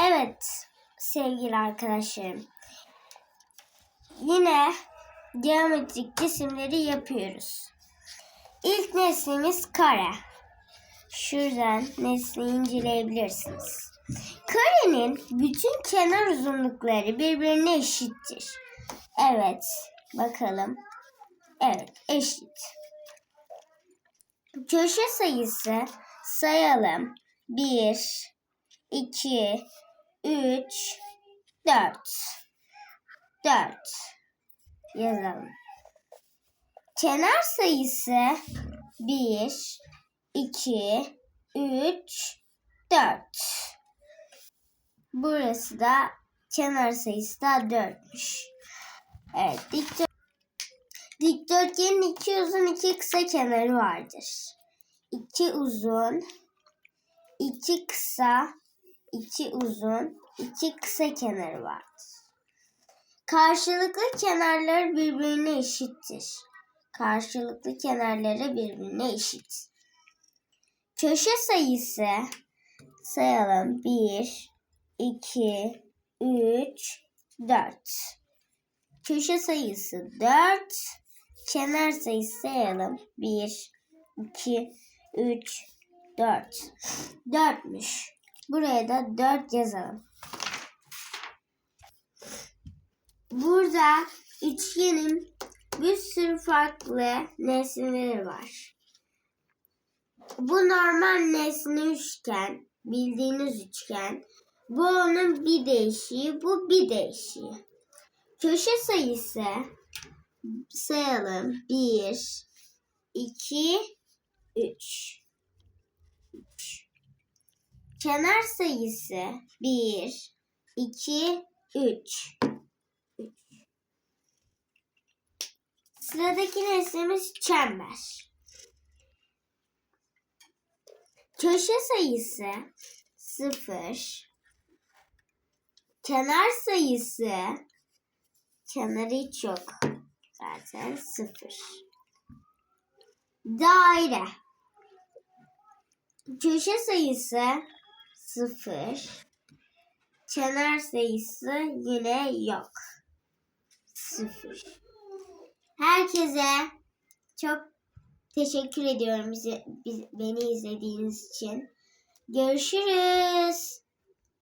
Evet sevgili arkadaşlarım. Yine geometrik cisimleri yapıyoruz. İlk nesnemiz kare. Şuradan nesneyi inceleyebilirsiniz. Karenin bütün kenar uzunlukları birbirine eşittir. Evet, bakalım. Evet, eşit. Köşe sayısı sayalım. 1, 2, 3, 4. 4 yazalım. Kenar sayısı 1, 2, 3, 4. Burası da kenar sayısı da 4'müş. Evet, dikdör dikdörtgenin iki uzun iki kısa kenarı vardır. İki uzun, iki kısa, iki uzun, iki kısa kenarı vardır. Karşılıklı kenarlar birbirine eşittir. Karşılıklı kenarları birbirine eşit. Köşe sayısı sayalım. 1, 2, 3, 4. Köşe sayısı 4. Kenar sayısı sayalım. 1, 2, 3, 4. 4'müş. Buraya da 4 yazalım. Burada üçgenin bir sürü farklı nesneleri var. Bu normal nesne üçgen, bildiğiniz üçgen. Bu onun bir değişiği, bu bir değişiği. Köşe sayısı sayalım. 1, 2, 3. Kenar sayısı 1, 2, 3. Sıradaki nesnemiz çember. Köşe sayısı 0. Kenar sayısı kenarı hiç yok. Zaten 0. Daire. Köşe sayısı 0. Kenar sayısı yine yok. 0. Herkese çok teşekkür ediyorum bizi, biz- beni izlediğiniz için. Görüşürüz.